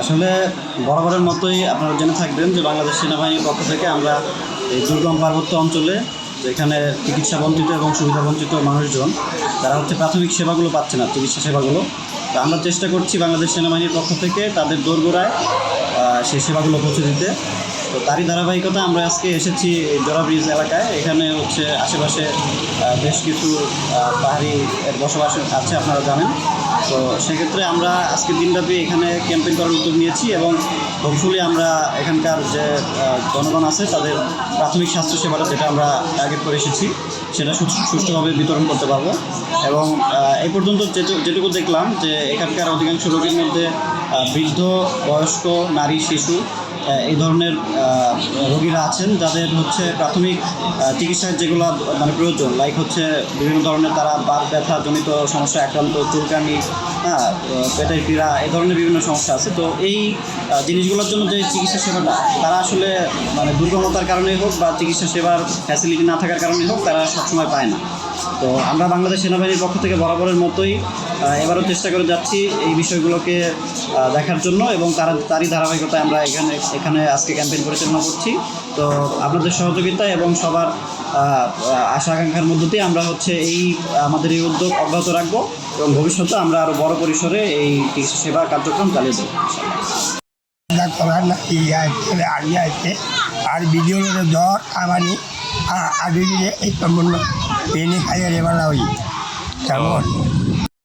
আসলে বরাবরের মতোই আপনারা জেনে থাকবেন যে বাংলাদেশ সেনাবাহিনীর পক্ষ থেকে আমরা এই দুর্গম পার্বত্য অঞ্চলে, যেখানে চিকিৎসা বঞ্চিত এবং সুবিধা বঞ্চিত মানুষজন, তারা হচ্ছে প্রাথমিক সেবাগুলো পাচ্ছে না, চিকিৎসা সেবাগুলো। তো আমরা চেষ্টা করছি বাংলাদেশ সেনাবাহিনীর পক্ষ থেকে তাদের দোরগোড়ায় সেই সেবাগুলো পৌঁছে দিতে। তো তারই ধারাবাহিকতা আমরা আজকে এসেছি জোড়া ব্রিজ এলাকায়। এখানে হচ্ছে আশেপাশে বেশ কিছু পাহাড়ি বসবাস আছে, আপনারা জানেন। তো সেক্ষেত্রে আমরা আজকের দিনব্যাপী এখানে ক্যাম্পেইন করার উদ্যোগ নিয়েছি এবং হোপফুলি আমরা এখানকার যে জনগণ আছে, তাদের প্রাথমিক স্বাস্থ্য সেবাটা যেটা আমরা টার্গেট করে এসেছি, সেটা সুষ্ঠুভাবে বিতরণ করতে পারব। এবং এই পর্যন্ত যেটু- যেটুকু দেখলাম যে এখানকার অধিকাংশ রোগীর মধ্যে বৃদ্ধ, বয়স্ক, নারী, শিশু এই ধরনের রোগীরা আছেন, যাদের হচ্ছে প্রাথমিক চিকিৎসার যেগুলো মানে প্রয়োজন লাইক হচ্ছে বিভিন্ন ধরনের তারা বাদ ব্যথা, জনিত সমস্যা, আক্রান্ত, চুলকানি হ্যাঁ পেটের পীড়া এই ধরনের বিভিন্ন সমস্যা আছে। তো এই জিনিসগুলোর জন্য যে চিকিৎসা সেবাটা তারা আসলে মানে দুর্গমতার কারণেই হোক বা চিকিৎসা সেবার ফ্যাসিলিটি না থাকার কারণেই হোক, তারা সবসময় পায় না। তো আমরা বাংলাদেশ সেনাবাহিনীর পক্ষ থেকে বরাবরের মতোই এবারও চেষ্টা করে যাচ্ছি এই বিষয়গুলোকে দেখার জন্য এবং তারা, তারই ধারাবাহিকতায় আমরা এখানে এখানে আজকে ক্যাম্পেইন পরিচালনা করছি। তো আপনাদের সহযোগিতা এবং সবার আশা আকাঙ্ক্ষার মধ্য দিয়ে আমরা হচ্ছে এই, আমাদের এই উদ্যোগ অব্যাহত রাখব এবং ভবিষ্যতে আমরা আরও বড় পরিসরে এই চিকিৎসা সেবা কার্যক্রম চালিয়ে দেবো। করার না ইয়ে আছে আর ভিডিওর জ্বর আমানি আগে গিয়ে এই সম্পূর্ণ পেনে খাইয়ে রেবানা হই। কেমন?